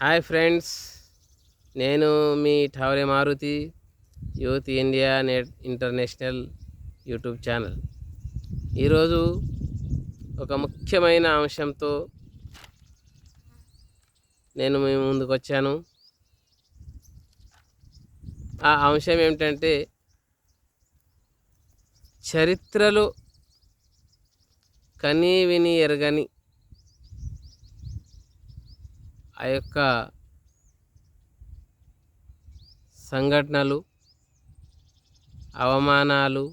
Hi friends నేను మీ Thaware Maruti youth India net international YouTube channel. ఈరోజు ఒక ముఖ్యమైన అంశంతో నేను మీ ముందుకు వచ్చాను. ఆ అంశం ఏమిటంటే చరిత్రలో కనీ విని ఎరగని ఆ యొక్క సంఘటనలు అవమానాలు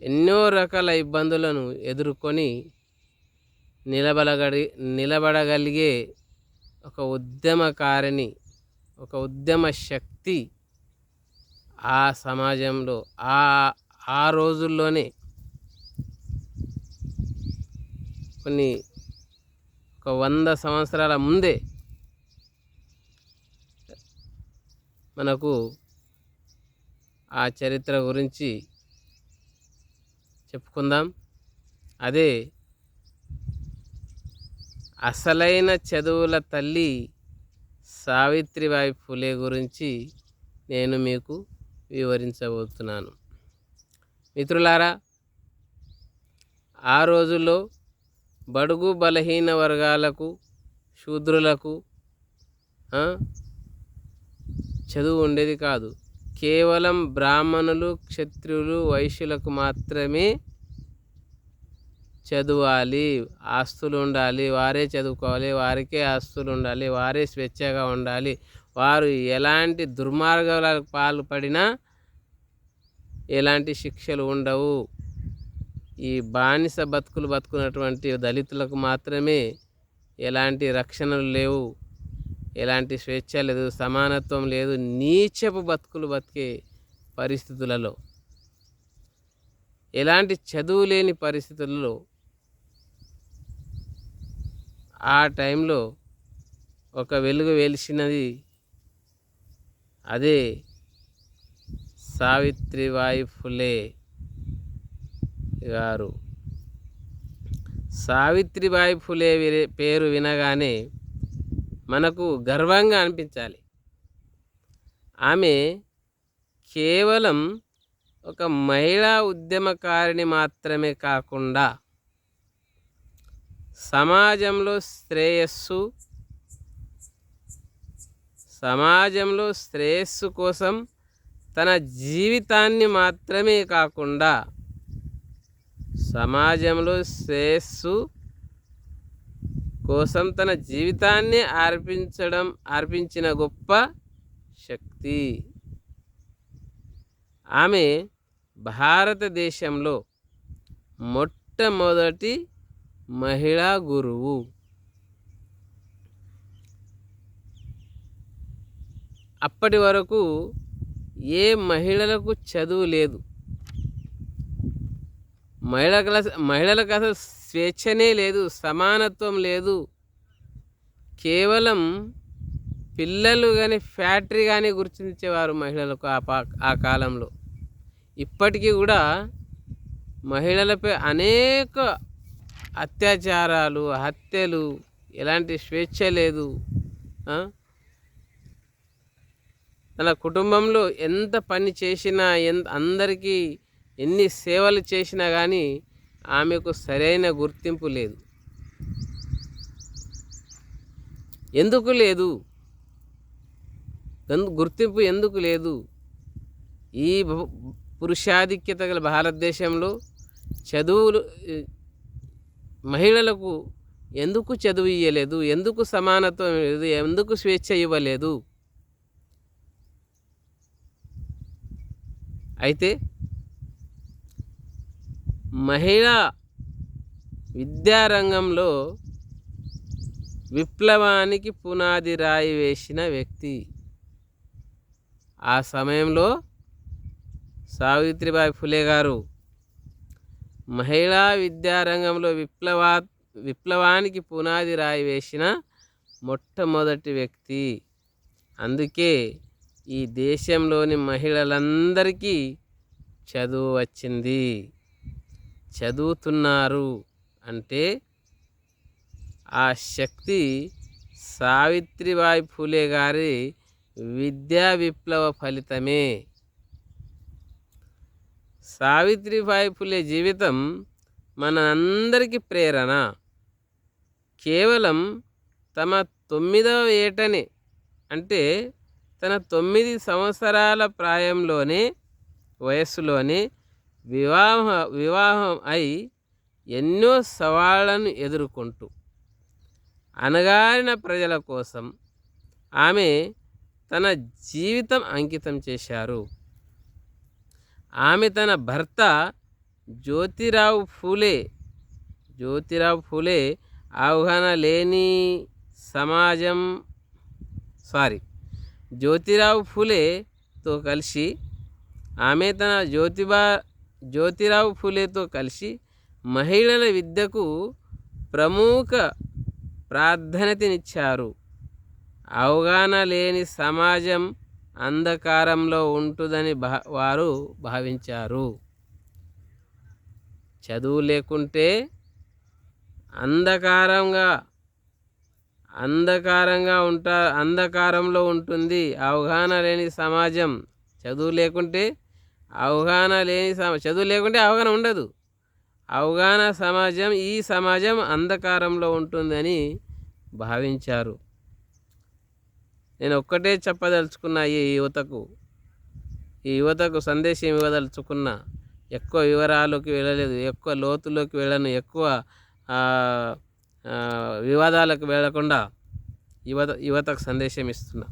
ఎన్నో రకాల ఇబ్బందులను ఎదుర్కొని నిలబడగడి నిలబడగలిగే ఒక ఉద్యమకారిణి ఒక ఉద్యమ శక్తి ఆ సమాజంలో ఆ ఆ రోజుల్లోనే కొన్ని ఒక వంద సంవత్సరాల ముందే మనకు ఆ చరిత్ర గురించి చెప్పుకుందాం. అదే అసలైన చదువుల తల్లి సావిత్రిబాయి ఫులే గురించి నేను మీకు వివరించబోతున్నాను. మిత్రులారా ఆ రోజుల్లో బడుగు బలహీన వర్గాలకు శూద్రులకు చదువు ఉండేది కాదు. కేవలం బ్రాహ్మణులు క్షత్రియులు వైశ్యులకు మాత్రమే చదవాలి. ఆస్తులు ఉండాలి. వారే చదువుకోవాలి. వారికే ఆస్తులు ఉండాలి. వారే స్వేచ్ఛగా ఉండాలి. వారు ఎలాంటి దుర్మార్గాలకు పాల్పడినా ఎలాంటి శిక్షలు ఉండవు. ఈ బానిస బతుకులు బతుకున్నటువంటి దళితులకు మాత్రమే ఎలాంటి రక్షణలు లేవు ఎలాంటి స్వేచ్ఛ లేదు సమానత్వం లేదు నీచపు బతుకులు బతికే పరిస్థితులలో. ఎలాంటి చదువు లేని పరిస్థితులలో ఆ టైంలో ఒక వెలుగు వెలిసినది అదే సావిత్రిబాయి ఫులే. గారు. సావిత్రిబాయి ఫులే పేరు వినగానే మనకు గర్వంగా అనిపించాలి. ఆమె కేవలం ఒక మహిళా ఉద్యమకారిణి మాత్రమే కాకుండా సమాజంలో శ్రేయస్సు సమాజంలో శ్రేయస్సు కోసం తన జీవితాన్ని మాత్రమే కాకుండా సమాజంలో శ్రేయస్సు కోసం తన జీవితాన్ని అర్పించడం అర్పించిన గొప్ప శక్తి. ఆమె భారతదేశంలో మొట్టమొదటి మహిళా గురువు. అప్పటి వరకు ఏ మహిళలకు చదువు లేదు. మహిళల మహిళలకు అసలు స్వేచ్ఛనే లేదు సమానత్వం లేదు. కేవలం పిల్లలు కానీ ఫ్యాక్టరీ కానీ గుర్తించేవారు మహిళలకు ఆ పా ఆ కాలంలో. ఇప్పటికీ కూడా మహిళలపై అనేక అత్యాచారాలు హత్యలు ఎలాంటి స్వేచ్ఛ లేదు. తన కుటుంబంలో ఎంత పని చేసినా ఎంత అందరికీ ఎన్ని సేవలు చేసినా కానీ ఆమెకు సరైన గుర్తింపు లేదు. ఎందుకు లేదు? గుర్తింపు ఎందుకు లేదు? ఈ పురుషాధిక్యత గల భారతదేశంలో చదువులు మహిళలకు ఎందుకు చదువు ఇవ్వలేదు ఎందుకు సమానత్వం లేదు? ఎందుకు స్వేచ్ఛ ఇవ్వలేదు? అయితే మహిళా విద్యారంగంలో విప్లవానికి పునాది రాయి వేసిన వ్యక్తి. ఆ సమయంలో సావిత్రిబాయి ఫులే గారు మహిళా విద్యారంగంలో విప్లవా విప్లవానికి పునాది రాయి వేసిన మొట్టమొదటి వ్యక్తి. అందుకే ఈ దేశంలోని మహిళలందరికీ చదువు వచ్చింది. చదువుతున్నారు అంటే ఆ శక్తి సావిత్రిబాయి ఫూలే గారి విద్యా విప్లవ ఫలితమే. సావిత్రిబాయి ఫులే జీవితం మనందరికీ ప్రేరణ. కేవలం తమ తొమ్మిదవ ఏటనే అంటే తన తొమ్మిది సంవత్సరాల ప్రాయంలోనే వయస్సులోనే వివాహ వివాహం అయి ఎన్నో సవాళ్ళను ఎదుర్కొంటూ అనగారిన ప్రజల కోసం ఆమె తన జీవితం అంకితం చేశారు. ఆమె తన భర్త జ్యోతిరావు ఫూలే జ్యోతిరావు ఫూలే అవగాహన లేని సమాజం సారీ జ్యోతిరావు ఫూలేతో కలిసి ఆమె తన జ్యోతిబా జ్యోతిరావు ఫూలేతో కలిసి మహిళల విద్యకు ప్రముఖ ప్రాధాన్యతనిచ్చారు. అవగాహన లేని సమాజం అంధకారంలో ఉంటుందని భా వారు భావించారు. చదువు లేకుంటే అంధకారంగా అంధకారంగా ఉంటా అంధకారంలో ఉంటుంది. అవగాహన లేని సమాజం చదువు లేకుంటే అవగాహన లేని చదువు లేకుంటే అవగాహన ఉండదు. అవగాహన సమాజం ఈ సమాజం అంధకారంలో ఉంటుందని భావించారు. నేను ఒక్కటే చెప్పదలుచుకున్నా ఈ యువతకు ఈ యువతకు సందేశం ఇవ్వదలుచుకున్నా ఎక్కువ వివరాలకి వెళ్ళలేదు ఎక్కువ లోతులోకి వెళ్ళను ఎక్కువ వివాదాలకు వెళ్ళకుండా యువత యువతకు సందేశం ఇస్తున్నా.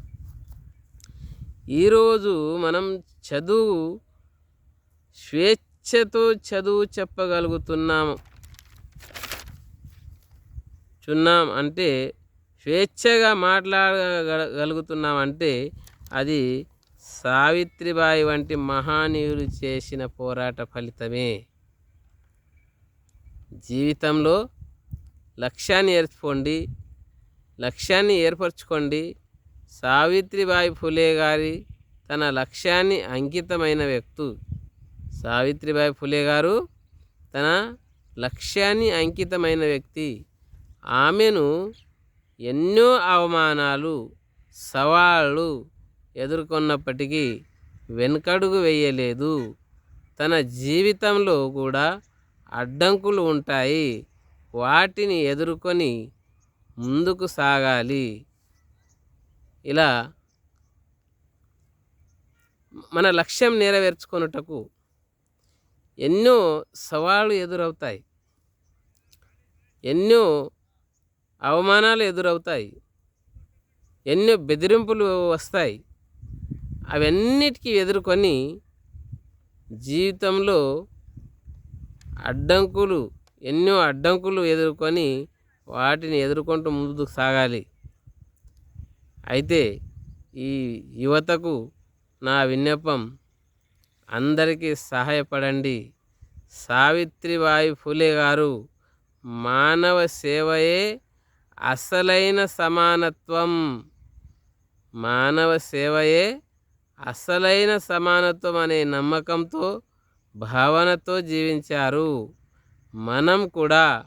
ఈరోజు మనం చదువు స్వేచ్ఛతో చదువు చెప్పగలుగుతున్నాము. చున్నాం అంటే స్వేచ్ఛగా మాట్లాడగలుగుతున్నామంటే అది సావిత్రిబాయి వంటి మహానీయులు చేసిన పోరాట ఫలితమే. జీవితంలో లక్ష్యాన్ని ఏర్చుకోండి లక్ష్యాన్ని ఏర్పరచుకోండి. సావిత్రిబాయి ఫులే గారి తన లక్ష్యాన్ని అంకితమైన వ్యక్తు. సావిత్రిబాయి ఫులే గారు తన లక్ష్యాన్ని అంకితమైన వ్యక్తి. ఆమెను ఎన్నో అవమానాలు సవాళ్ళు ఎదుర్కొన్నప్పటికీ వెనుకడుగు వేయలేదు. తన జీవితంలో కూడా అడ్డంకులు ఉంటాయి. వాటిని ఎదుర్కొని ముందుకు సాగాలి. ఇలా మన లక్ష్యం నెరవేర్చుకొనుటకు ఎన్నో సవాళ్ళు ఎదురవుతాయి. ఎన్నో అవమానాలు ఎదురవుతాయి. ఎన్నో బెదిరింపులు వస్తాయి. అవన్నిటికీ ఎదుర్కొని జీవితంలో అడ్డంకులు ఎన్నో అడ్డంకులు ఎదుర్కొని వాటిని ఎదుర్కొంటూ ముందుకు సాగాలి. అయితే ఈ యువతకు నా విన్నపం అందరికీ సహాయపడండి. సావిత్రిబాయి ఫులే గారు మానవ సేవయే అసలైన సమానత్వం. మానవ సేవయే అసలైన సమానత్వం అనే నమ్మకంతో భావనతో జీవించారు. మనం కూడా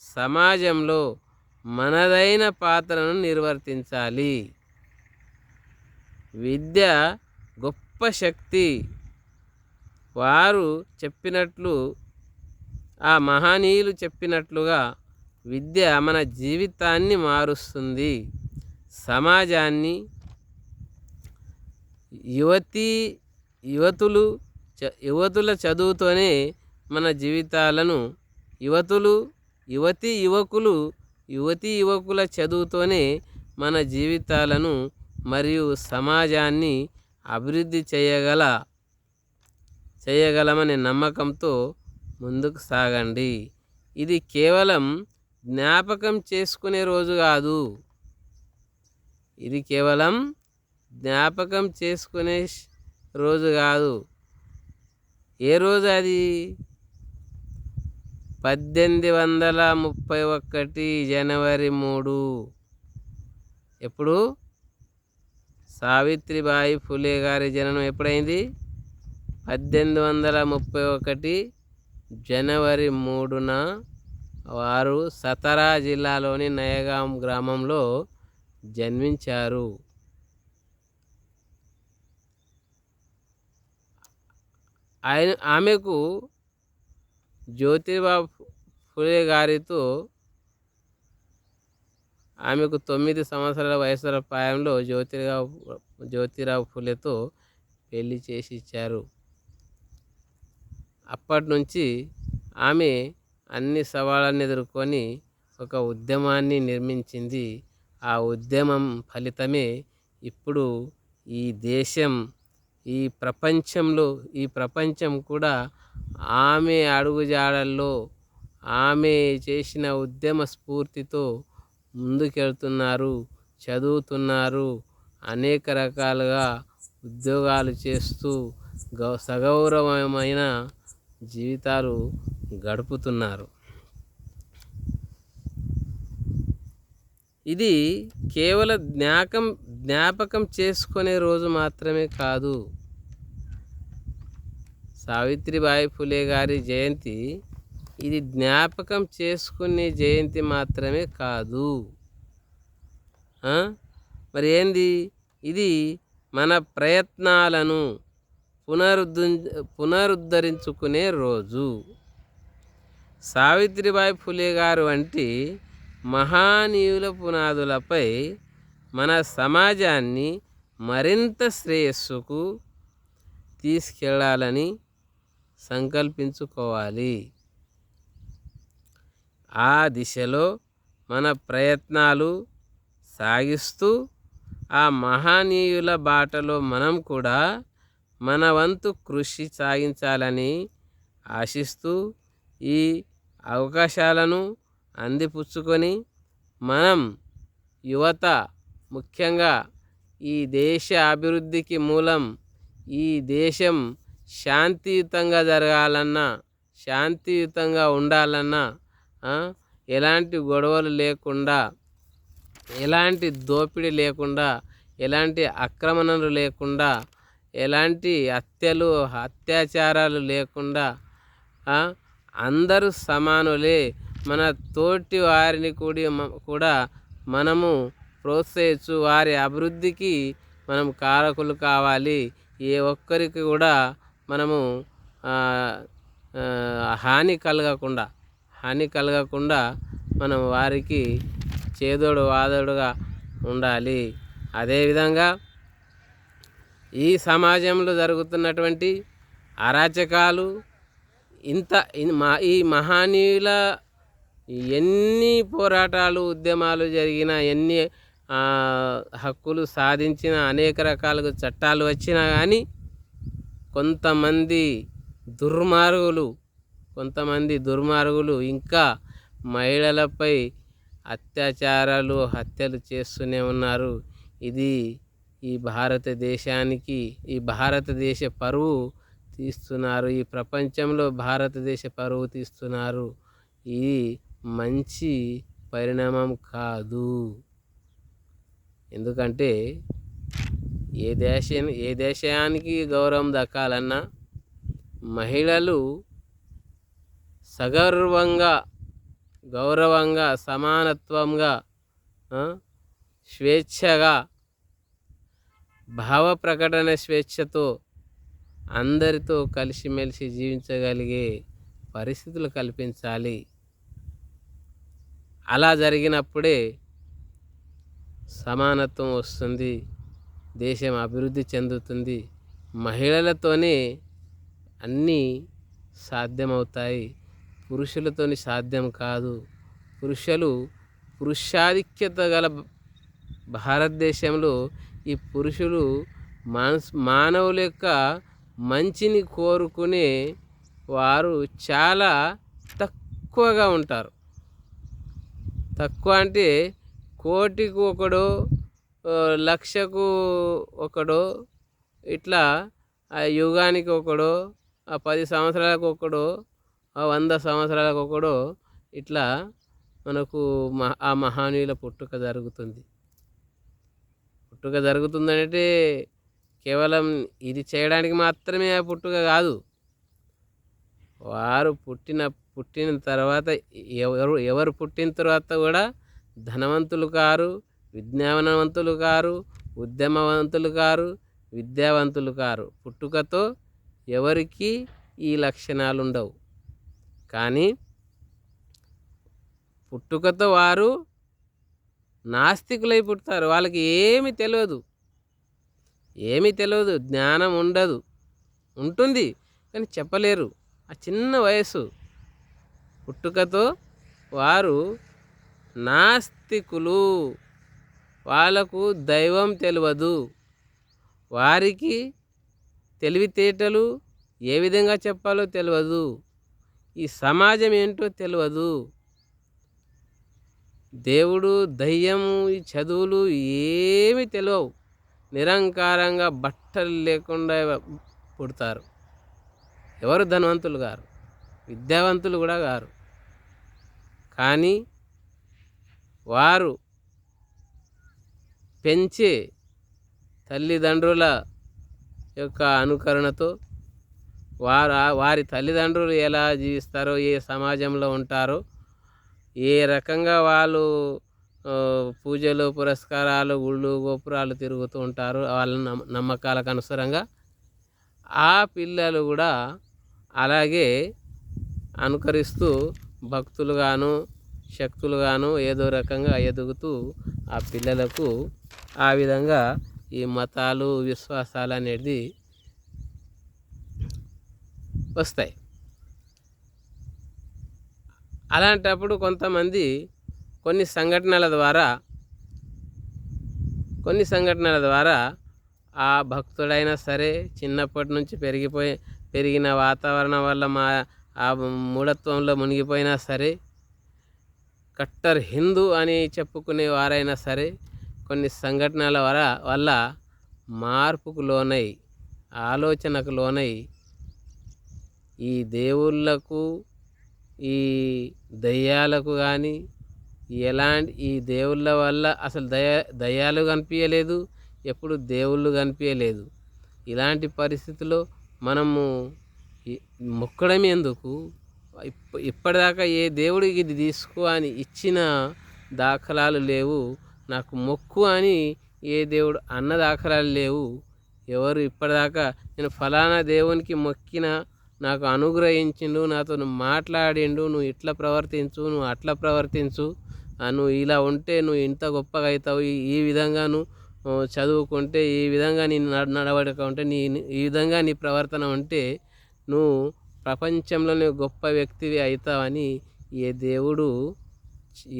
సమాజంలో మనదైన పాత్రను నిర్వర్తించాలి. విద్య గొప్ప శక్తి. వారు చెప్పినట్లు ఆ మహనీయులు చెప్పినట్లుగా విద్య మన జీవితాన్ని మారుస్తుంది. సమాజాన్ని యువతి యువతులు చ యువతుల చదువుతోనే మన జీవితాలను యువతులు యువతి యువకులు యువతి యువకుల చదువుతోనే మన జీవితాలను మరియు సమాజాన్ని అభివృద్ధి చేయగల చేయగలమనే నమ్మకంతో ముందుకు సాగండి. ఇది కేవలం జ్ఞాపకం చేసుకునే రోజు కాదు. ఇది కేవలం జ్ఞాపకం చేసుకునే రోజు కాదు. ఏ రోజు అది? పద్దెనిమిది వందల ముప్పై ఒకటి జనవరి మూడు. ఎప్పుడు? సావిత్రిబాయి ఫులే గారి జననం ఎప్పుడైంది? పద్దెనిమిది వందల ముప్పై ఒకటి జనవరి మూడున వారు సతరా జిల్లాలోని నయగాం గ్రామంలో జన్మించారు. ఆయన ఆమెకు జ్యోతిబా ఫులే గారితో ఆమెకు తొమ్మిది సంవత్సరాల వయసుల ప్రాయంలో జ్యోతిరావు జ్యోతిరావు ఫులేతో పెళ్ళి చేసి ఇచ్చారు. అప్పటి నుంచి ఆమె అన్ని సవాళ్ళను ఎదుర్కొని ఒక ఉద్యమాన్ని నిర్మించింది. ఆ ఉద్యమం ఫలితమే ఇప్పుడు ఈ దేశం. ఈ ప్రపంచంలో ఈ ప్రపంచం కూడా ఆమె అడుగుజాడల్లో ఆమె చేసిన ఉద్యమ స్ఫూర్తితో ముందుకెళ్తున్నారు చదువుతున్నారు అనేక రకాలుగా ఉద్యోగాలు చేస్తూ గౌ సగౌరవమైన జీవితాలు గడుపుతున్నారు. ఇది కేవలం జ్ఞాపకం జ్ఞాపకం చేసుకునే రోజు మాత్రమే కాదు. సావిత్రిబాయి ఫులే గారి జయంతి ఇది జ్ఞాపకం చేసుకునే జయంతి మాత్రమే కాదు. మరి ఏంది ఇది మన ప్రయత్నాలను పునరుద్ధ పునరుద్ధరించుకునే రోజు. సావిత్రిబాయి ఫులే గారు వంటి మహానీయుల పునాదులపై మన సమాజాన్ని మరింత శ్రేయస్సుకు తీసుకెళ్ళాలని సంకల్పించుకోవాలి. ఆ దిశలో మన ప్రయత్నాలు సాగిస్తూ ఆ మహానీయుల బాటలో మనం కూడా మన వంతు కృషి సాగించాలని ఆశిస్తూ ఈ అవకాశాలను అందిపుచ్చుకొని మనం యువత ముఖ్యంగా ఈ దేశ అభివృద్ధికి మూలం ఈ దేశం శాంతియుతంగా జరగాలన్నా శాంతియుతంగా ఉండాలన్నా ఎలాంటి గొడవలు లేకుండా ఎలాంటి దోపిడీ లేకుండా ఎలాంటి ఆక్రమణలు లేకుండా ఎలాంటి హత్యలు అత్యాచారాలు లేకుండా అందరూ సమానులే. మన తోటి వారిని కూడి కూడా మనము ప్రోత్సహించు వారి అభివృద్ధికి మనం కారకులు కావాలి. ఏ ఒక్కరికి కూడా మనము హాని కలగకుండా హాని కలగకుండా మనం వారికి చేదోడు వాదోడుగా ఉండాలి. అదేవిధంగా ఈ సమాజంలో జరుగుతున్నటువంటి అరాచకాలు ఇంత మా ఈ మహానీయుల ఎన్ని పోరాటాలు ఉద్యమాలు జరిగిన ఎన్ని హక్కులు సాధించిన అనేక రకాలుగా చట్టాలు వచ్చినా కానీ కొంతమంది దుర్మార్గులు కొంతమంది దుర్మార్గులు ఇంకా మహిళలపై అత్యాచారాలు హత్యలు చేస్తూనే ఉన్నారు. ఇది ఈ భారతదేశానికి ఈ భారతదేశ పరువు తీస్తున్నారు. ఈ ప్రపంచంలో భారతదేశ పరువు తీస్తున్నారు. ఇది మంచి పరిణామం కాదు. ఎందుకంటే ఏ దేశం ఏ దేశానికి గౌరవం దక్కాలన్నా మహిళలు సగర్వంగా గౌరవంగా సమానత్వంగా స్వేచ్ఛగా భావ ప్రకటన స్వేచ్ఛతో అందరితో కలిసిమెలిసి జీవించగలిగే పరిస్థితులు కల్పించాలి. అలా జరిగినప్పుడే సమానత్వం వస్తుంది దేశం అభివృద్ధి చెందుతుంది. మహిళలతోనే అన్నీ సాధ్యమవుతాయి. పురుషులతోని సాధ్యం కాదు. పురుషులు పురుషాధిక్యత గల భారతదేశంలో ఈ పురుషులు మనస్ మానవుల యొక్క మంచిని కోరుకునే వారు చాలా తక్కువగా ఉంటారు. తక్కువ అంటే కోటికి ఒకడు లక్షకు ఒకడు ఇట్లా ఆ యుగానికి ఒకడు ఆ పది సంవత్సరాలకు ఒకడు ఆ వంద సంవత్సరాలకు ఒకడు ఇట్లా మనకు మ ఆ మహానీయుల పుట్టుక జరుగుతుంది. పుట్టుక జరుగుతుందంటే కేవలం ఇది చేయడానికి మాత్రమే ఆ పుట్టుక కాదు. వారు పుట్టిన పుట్టిన తర్వాత ఎవరు ఎవరు పుట్టిన తర్వాత కూడా ధనవంతులు కారు విజ్ఞానవంతులు కారు ఉద్యమవంతులు కారు విద్యావంతులు కారు. పుట్టుకతో ఎవరికి ఈ లక్షణాలు ఉండవు కానీ పుట్టుకతో వారు నాస్తికులై పుడతారు. వాళ్ళకి ఏమి తెలియదు ఏమీ తెలియదు జ్ఞానం ఉండదు. ఉంటుంది. కానీ చెప్పలేరు. ఆ చిన్న వయసు పుట్టుకతో వారు నాస్తికులు. వాళ్ళకు దైవం తెలియదు వారికి తెలివితేటలు ఏ విధంగా చెప్పాలో తెలియదు ఈ సమాజం ఏంటో తెలియదు దేవుడు దయ్యము ఈ చదువులు ఏమి తెలియవు నిరంకారంగా బట్టలు లేకుండా పుడతారు. ఎవరు ధనవంతులు గారు? విద్యావంతులు కూడా గారు. కానీ వారు పెంచే తల్లిదండ్రుల యొక్క అనుకరణతో వారు వారి తల్లిదండ్రులు ఎలా జీవిస్తారో ఏ సమాజంలో ఉంటారో ఏ రకంగా వాళ్ళు పూజలు పురస్కారాలు గుళ్ళు గోపురాలు తిరుగుతూ ఉంటారు వాళ్ళ నమ్మకాలకు అనుసారంగా ఆ పిల్లలు కూడా అలాగే అనుకరిస్తూ భక్తులుగాను శక్తులుగాను ఏదో రకంగా ఎదుగుతూ ఆ పిల్లలకు ఆ విధంగా ఈ మతాలు విశ్వాసాలు అనేది వస్తాయి. అలాంటప్పుడు కొంతమంది కొన్ని సంఘటనల ద్వారా కొన్ని సంఘటనల ద్వారా ఆ భక్తుడైనా సరే చిన్నప్పటి నుంచి పెరిగిపోయి పెరిగిన వాతావరణం వల్ల మా ఆ మూఢత్వంలో మునిగిపోయినా సరే కట్టర్ హిందూ అని చెప్పుకునే వారైనా సరే కొన్ని సంఘటనల వర వల్ల మార్పుకు లోనై ఆలోచనకు లోనై ఈ దేవుళ్ళకు ఈ దయ్యాలకు కానీ ఎలాంటి ఈ దేవుళ్ళ వల్ల అసలు దయ దయ్యాలు కనిపించలేదు ఎప్పుడు దేవుళ్ళు కనిపించలేదు ఇలాంటి పరిస్థితుల్లో మనము మొక్కడం ఎందుకు? ఇప్పటిదాకా ఏ దేవుడికి ఇది తీసుకో అని ఇచ్చిన దాఖలాలు లేవు. నాకు మొక్కు అని ఏ దేవుడు అన్న దాఖలాలు లేవు. ఎవరు ఇప్పటిదాకా నేను ఫలానా దేవునికి మొక్కిన నాకు అనుగ్రహించిండు నాతో మాట్లాడిండు నువ్వు ఇట్లా ప్రవర్తించు నువ్వు అట్లా ప్రవర్తించు. నువ్వు ఇలా ఉంటే నువ్వు ఇంత గొప్పగా అవుతావు ఈ విధంగా నువ్వు చదువుకుంటే ఈ విధంగా నీ నడవడిక ఉంటే నీ ఈ విధంగా నీ ప్రవర్తన ఉంటే నువ్వు ప్రపంచంలోనే గొప్ప వ్యక్తివి అవుతావని ఏ దేవుడు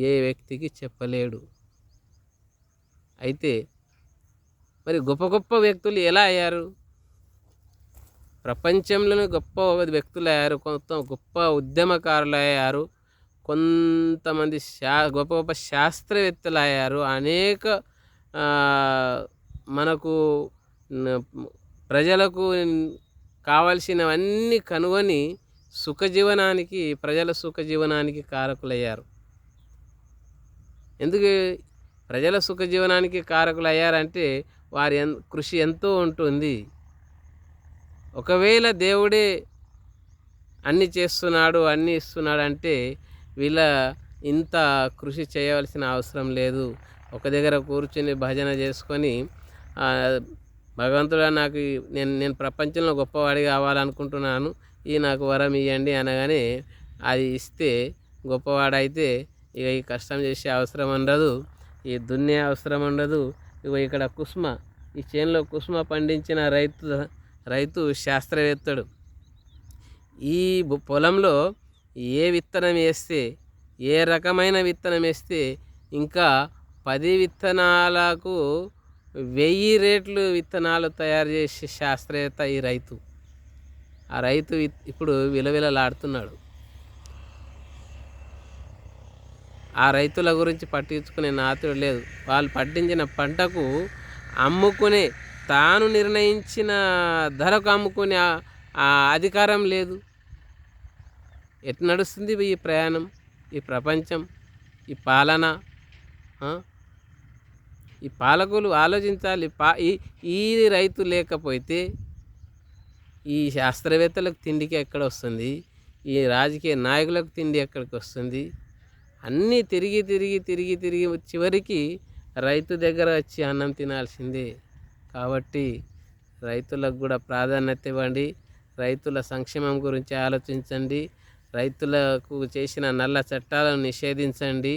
ఏ వ్యక్తికి చెప్పలేడు. అయితే మరి గొప్ప గొప్ప వ్యక్తులు ఎలా అయ్యారు? ప్రపంచంలోనే గొప్ప వ్యక్తులు అయ్యారు కొంత గొప్ప ఉద్యమకారులు అయ్యారు కొంతమంది శా గొప్ప గొప్ప శాస్త్రవేత్తలు అయ్యారు అనేక మనకు ప్రజలకు కావలసినవన్నీ కనుగొని సుఖజీవనానికి ప్రజల సుఖజీవనానికి కారకులయ్యారు. ఎందుకు ప్రజల సుఖజీవనానికి కారకులు అయ్యారంటే వారి కృషి ఎంతో ఉంటుంది. ఒకవేళ దేవుడే అన్ని చేస్తున్నాడు అన్ని ఇస్తున్నాడు అంటే వీళ్ళ ఇంత కృషి చేయవలసిన అవసరం లేదు. ఒక దగ్గర కూర్చుని భజన చేసుకొని భగవంతుడా నాకు నేను నేను ప్రపంచంలో గొప్పవాడి కావాలనుకుంటున్నాను. ఈ నాకు వరం ఇవ్వండి అనగానే అది ఇస్తే గొప్పవాడైతే ఇక ఈ కష్టం చేసే అవసరం ఉండదు ఈ దున్నే అవసరం ఉండదు. ఇక ఇక్కడ కుస్మ ఈ చేనులో కుస్మ పండించిన రైతు రైతు శాస్త్రవేత్తడు. ఈ పొలంలో ఏ విత్తనం వేస్తే ఏ రకమైన విత్తనం వేస్తే ఇంకా పది విత్తనాలకు వెయ్యి రేట్లు విత్తనాలు తయారు చేసే శాస్త్రవేత్త ఈ రైతు. ఆ రైతు ఇప్పుడు విలవిలలాడుతున్నాడు. ఆ రైతుల గురించి పట్టించుకునే నాతుడు లేదు. వాళ్ళు పట్టించిన పంటకు అమ్ముకునే తాను నిర్ణయించిన ధరకు అమ్ముకునే అధికారం లేదు. ఎట్ నడుస్తుంది ఈ ప్రయాణం ఈ ప్రపంచం ఈ పాలన? ఈ పాలకులు ఆలోచించాలి. పా ఈ ఈ రైతు లేకపోతే ఈ శాస్త్రవేత్తలకు తిండికి ఎక్కడ వస్తుంది? ఈ రాజకీయ నాయకులకు తిండి ఎక్కడికి వస్తుంది? అన్నీ తిరిగి తిరిగి తిరిగి తిరిగి చివరికి రైతు దగ్గర వచ్చి అన్నం తినాల్సిందే. కాబట్టి రైతులకు కూడా ప్రాధాన్యత ఇవ్వండి. రైతుల సంక్షేమం గురించి ఆలోచించండి. రైతులకు చేసిన నల్ల చట్టాలను నిషేధించండి.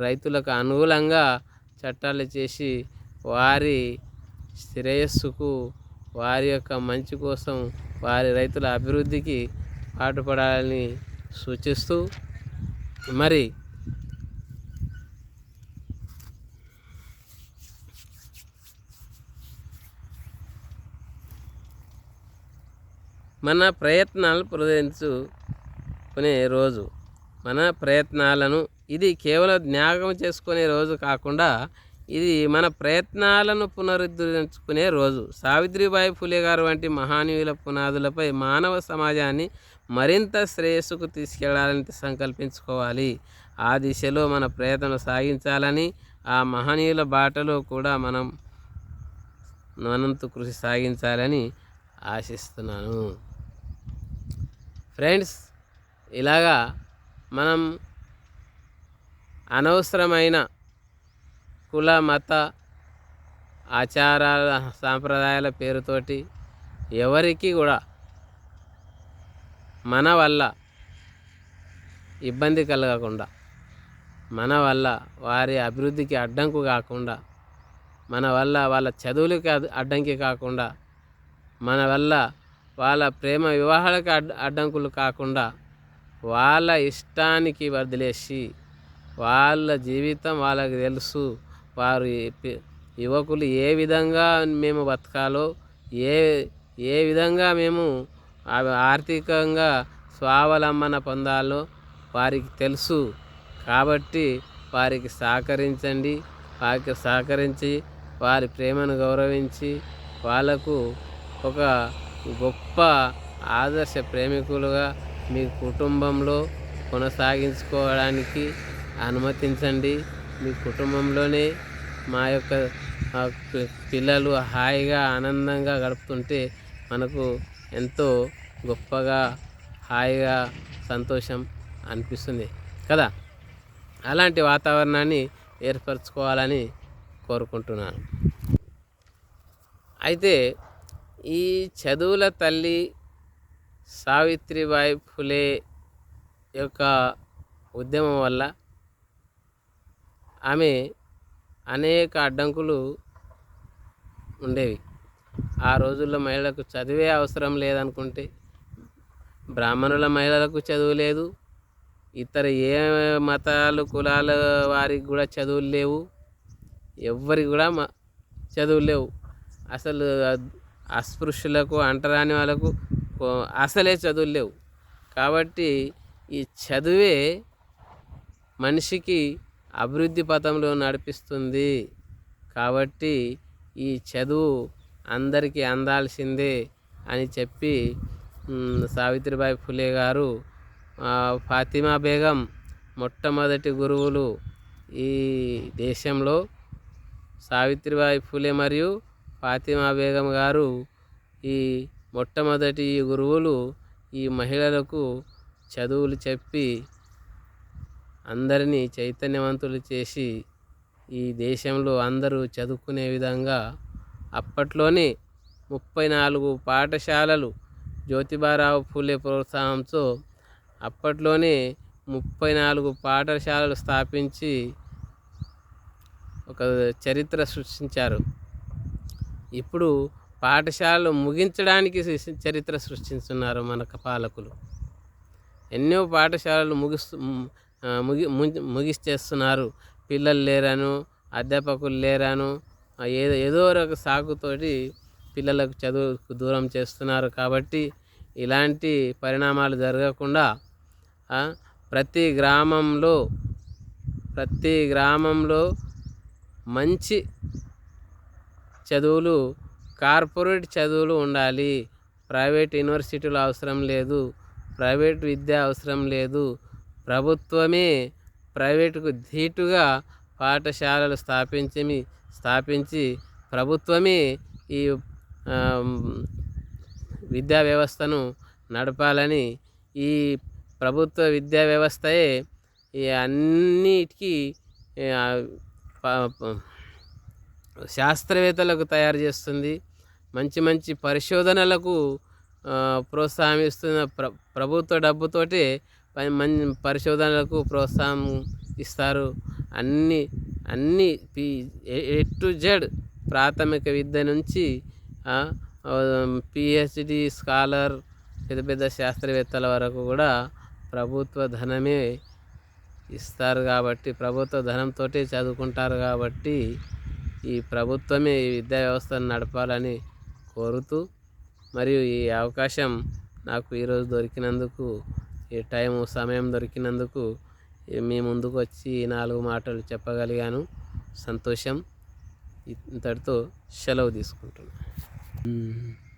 రైతులకు అనుకూలంగా చట్టాలు చేసి వారి శ్రేయస్సుకు వారి యొక్క మంచి కోసం వారి రైతుల అభివృద్ధికి పాటుపడాలని సూచిస్తూ మరి మన ప్రయత్నాలు ప్రదర్శించుకునే రోజు. మన ప్రయత్నాలను ఇది కేవలం జ్ఞాపకం చేసుకునే రోజు కాకుండా ఇది మన ప్రయత్నాలను పునరుద్ధరించుకునే రోజు. సావిత్రిబాయి ఫులే గారు వంటి మహానీయుల పునాదులపై మానవ సమాజాన్ని మరింత శ్రేయస్సుకు తీసుకెళ్ళాలని సంకల్పించుకోవాలి. ఆ దిశలో మన ప్రయత్నం సాగించాలని ఆ మహనీయుల బాటలో కూడా మనం మనంతు కృషి సాగించాలని ఆశిస్తున్నాను. ఫ్రెండ్స్ ఇలాగా మనం అనవసరమైన కుల మత ఆచారాల సాంప్రదాయాల పేరుతోటి ఎవరికి కూడా మన వల్ల ఇబ్బంది కలగకుండా మన వల్ల వారి అభివృద్ధికి అడ్డంకు కాకుండా మన వల్ల వాళ్ళ చదువులకి అడ్డంకి కాకుండా మన వల్ల వాళ్ళ ప్రేమ వివాహాలకు అడ్ అడ్డంకులు కాకుండా వాళ్ళ ఇష్టానికి వదిలేసి వాళ్ళ జీవితం వాళ్ళకి తెలుసు వారు యువకులు ఏ విధంగా మేము బతకాలో ఏ ఏ విధంగా మేము ఆర్థికంగా స్వావలంబన పొందాలో వారికి తెలుసు కాబట్టి వారికి సహకరించండి. వారికి సహకరించి వారి ప్రేమను గౌరవించి వాళ్ళకు ఒక గొప్ప ఆదర్శ ప్రేమికులుగా మీ కుటుంబంలో కొనసాగించుకోవడానికి అనుమతించండి. మీ కుటుంబంలోనే మా యొక్క పిల్లలు హాయిగా ఆనందంగా గడుపుతుంటే మనకు ఎంతో గొప్పగా హాయిగా సంతోషం అనిపిస్తుంది కదా? అలాంటి వాతావరణాన్ని ఏర్పరచుకోవాలని కోరుకుంటున్నాను. అయితే ఈ చదువుల తల్లి సావిత్రిబాయి ఫులే యొక్క ఉద్యమం వల్ల ఆమె అనేక అడ్డంకులు ఉండేవి. ఆ రోజుల్లో మహిళలకు చదివే అవసరం లేదనుకుంటే బ్రాహ్మణుల మహిళలకు చదువు లేదు ఇతర ఏ మతాలు కులాల వారికి కూడా చదువులు లేవు ఎవ్వరికి కూడా చదువులు లేవు. అసలు అస్పృశ్యులకు అంటరాని వాళ్ళకు అసలే చదువులు లేవు. కాబట్టి ఈ చదువే మనిషికి అభివృద్ధి పథంలో నడిపిస్తుంది. కాబట్టి ఈ చదువు అందరికీ అందాల్సిందే అని చెప్పి సావిత్రిబాయి ఫులే గారు ఫాతిమా బేగం మొట్టమొదటి గురువులు ఈ దేశంలో సావిత్రిబాయి ఫులే మరియు ఫాతిమా బేగం గారు ఈ మొట్టమొదటి గురువులు ఈ మహిళలకు చదువులు చెప్పి అందరినీ చైతన్యవంతులు చేసి ఈ దేశంలో అందరూ చదువుకునే విధంగా అప్పట్లోనే ముప్పై నాలుగు పాఠశాలలు జ్యోతిబారావు ఫూలే ప్రోత్సాహంతో అప్పట్లోనే ముప్పై నాలుగు పాఠశాలలు స్థాపించి ఒక చరిత్ర సృష్టించారు. ఇప్పుడు పాఠశాలలు ముగించడానికి చరిత్ర సృష్టిస్తున్నారు మన పాలకులు. ఎన్నో పాఠశాలలు ముగిస్తు ముగి ముగిస్తేస్తున్నారు. పిల్లలు లేరాను అధ్యాపకులు లేరాను ఏదో ఏదో ఒక సాకుతోటి పిల్లలకు చదువుకు దూరం చేస్తున్నారు. కాబట్టి ఇలాంటి పరిణామాలు జరగకుండా ప్రతి గ్రామంలో ప్రతి గ్రామంలో మంచి చదువులు కార్పొరేట్ చదువులు ఉండాలి. ప్రైవేట్ యూనివర్సిటీలు అవసరం లేదు. ప్రైవేట్ విద్య అవసరం లేదు. ప్రభుత్వమే ప్రైవేటుకు ధీటుగా పాఠశాలలు స్థాపించి స్థాపించి ప్రభుత్వమే ఈ విద్యా వ్యవస్థను నడపాలని ఈ ప్రభుత్వ విద్యా వ్యవస్థయే ఈ అన్నిటికీ శాస్త్రవేత్తలకు తయారు చేస్తుంది. మంచి మంచి పరిశోధనలకు ఆ, ప్ర ప్రభుత్వ డబ్బుతోటి మంచి పరిశోధనలకు ప్రోత్సాహం ఇస్తారు. అన్ని అన్ని పి ఏ టు జెడ్ ప్రాథమిక విద్య నుంచి పిహెచ్డి స్కాలర్ పెద్ద పెద్ద శాస్త్రవేత్తల వరకు కూడా ప్రభుత్వ ధనమే ఇస్తారు కాబట్టి ప్రభుత్వ ధనంతో చదువుకుంటారు కాబట్టి ఈ ప్రభుత్వమే ఈ విద్యా వ్యవస్థను నడపాలని కోరుతూ మరియు ఈ అవకాశం నాకు ఈరోజు దొరికినందుకు ఈ టైం సమయం దొరికినందుకు మీ ముందుకు వచ్చి ఈ నాలుగు మాటలు చెప్పగలిగాను. సంతోషం. ఇంతటితో సెలవు తీసుకుంటున్నాను